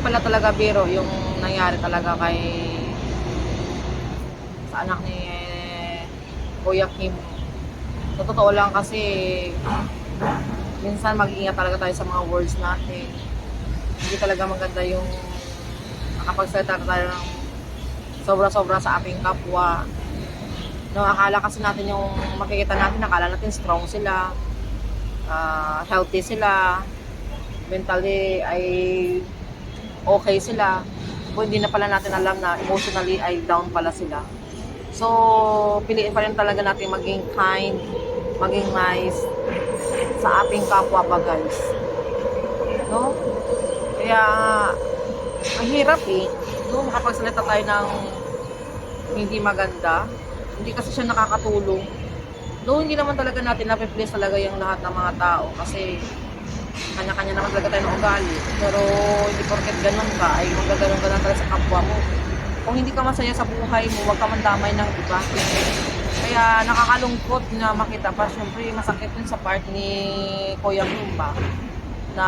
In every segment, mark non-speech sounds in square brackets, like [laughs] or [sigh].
pala talaga biro yung nangyari talaga kay sa anak ni Kuya Kim. Sa totoo lang kasi minsan mag-iingat talaga tayo sa mga words natin. Hindi talaga maganda yung nakapagsalita tayo ng sobra-sobra sa ating kapwa. No, akala kasi natin yung makikita natin, akala natin strong sila, ah, healthy sila, mentally ay okay sila. Kung hindi na pala natin alam na emotionally ay down pala sila. So, piliin pa rin talaga natin maging kind, maging nice sa ating kapwa ba guys. No? Kaya, mahirap eh. No, makapagsalita tayo ng hindi maganda. Hindi kasi siya nakakatulong. No, hindi naman talaga natin na-please talaga yung lahat ng mga tao kasi kanya-kanya naman talaga tayo ng ugali. Pero hindi porket ganun ka, ay magaganon ka na talaga sa kapwa mo. Kung hindi ka masaya sa buhay mo, huwag ka mandamay ng iba. Kaya nakakalungkot na makita pa, syempre masakit yun sa part ni Kuya Kimba na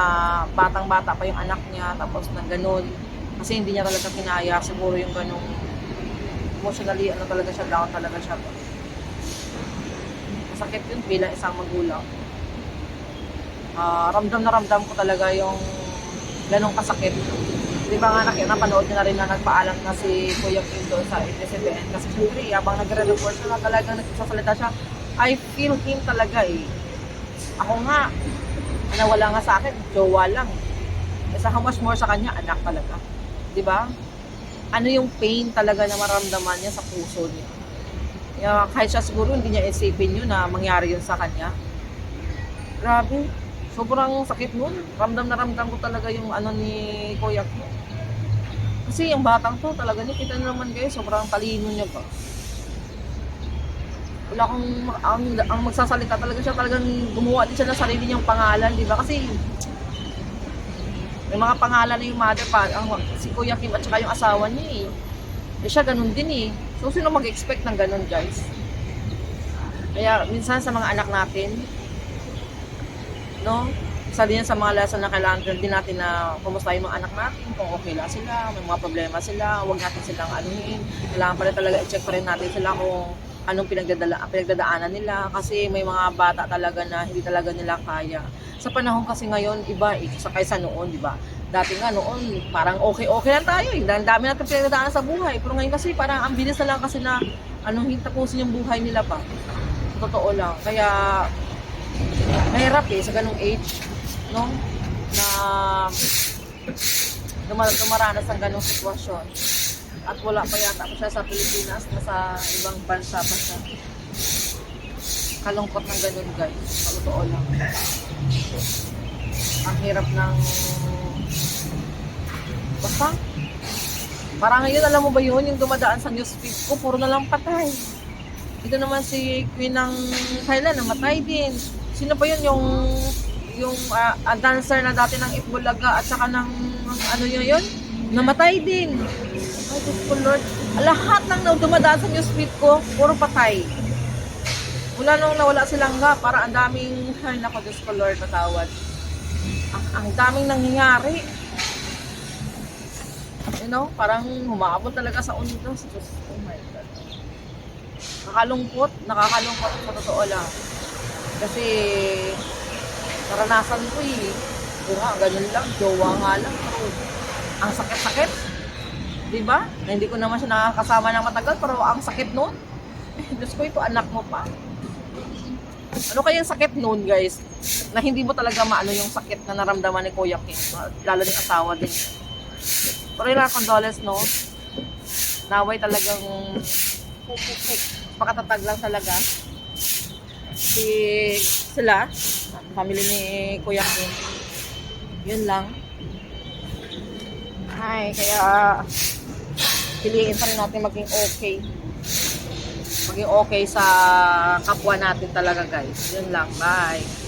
batang-bata pa yung anak niya, tapos na ganun. Kasi hindi niya talaga kinaya, siguro yung ganung emotionally, ano talaga siya, down talaga siya. Masakit yun bilang isang magulang ah, ramdam na ramdam ko talaga yung ganong kasakit. Di ba nga nak- napanood niyo na rin na nagpaalam na si Kuya Kim doon sa ABS-CBN kasi syempre habang nagre-report siya na talagang nagsasalita siya, I feel him talaga eh. Ako nga, nawala nga sa akin, jowa lang. Kasi how much more sa kanya, anak talaga. Di ba? Ano yung pain talaga na maramdaman niya sa puso niya. Kaya kahit siya siguro hindi niya isipin yun na mangyari yun sa kanya. Grabe. Sobrang sakit nun. Ramdam na ramdam ko talaga yung ano ni Kuya ko. Kasi yung batang to talaga niya, kita niyo naman guys, sobrang talino niya ba. Wala akong, ang, ang magsasalita talaga siya, talagang gumawa din siya ng sarili niyang pangalan, di ba? Kasi may mga pangalan na yung mother pa, ang, si Kuya Kim at saka yung asawa niya eh. Eh siya ganun din eh. So sino mag-expect ng ganun guys? Kaya minsan sa mga anak natin, no? Isa din sa mga lesson na kailangan din natin na kumusta yung mga anak natin, kung okay lang sila, may mga problema sila, huwag natin silang anuhin. Kailangan pa rin talaga i-check pa rin natin sila kung anong pinagdadala, pinagdadaanan nila kasi may mga bata talaga na hindi talaga nila kaya. Sa panahon kasi ngayon, iba eh, sa kaysa noon, di ba? Dati nga noon, parang okay-okay lang tayo eh. Ang dami natin pinagdadaanan sa buhay. Pero ngayon kasi parang ang bilis na lang kasi na anong hintapusin yung buhay nila pa. Totoo lang. Kaya mahirap eh sa ganung age, no? Na dumar- dumaranas ng ganung sitwasyon. At wala pa yata pa siya sa Pilipinas, nasa ibang bansa pa siya. Kalungkot ng ganun guys, totoo lang. Ang hirap ng... Basta, parang ngayon, alam mo ba yun, yung dumadaan sa newsfeed ko, puro na lang patay. Ito naman si Queen ng Thailand, namatay din. Sino ba yun yung yung ah, ah, dancer na dati ng Itbulaga at saka ng ano yun yun? Namatay din. Ay, Diyos ko Lord. Lahat ng dumadaan sa newsfeed ko, puro patay. Mula nung nawala silang nga, para ang daming, ay nako Diyos ko Lord, natawad. Ang, ang daming nangyayari. You know, parang humabot talaga sa universe. Diyos, oh my God. Nakakalungkot, nakakalungkot sa totoo lang. Kasi naranasan ko eh. Diba, ganyan lang, jowa nga lang. Pero ang sakit-sakit. Diba? Na hindi ko naman siya nakakasama ng matagal, pero ang sakit. Eh, [laughs] Diyos ko, ito anak mo pa. Ano kaya yung sakit nun, guys? Na hindi mo talaga maano yung sakit na naramdaman ni Kuya King. Lalo ng asawa din. Pero yun lang, condolence note. Naway talagang pakatatag lang talaga si sila family ni Kuya Kim. Yun lang. Ay kaya piliin pa rin natin maging okay. Maging okay sa kapwa natin talaga guys. Yun lang. Bye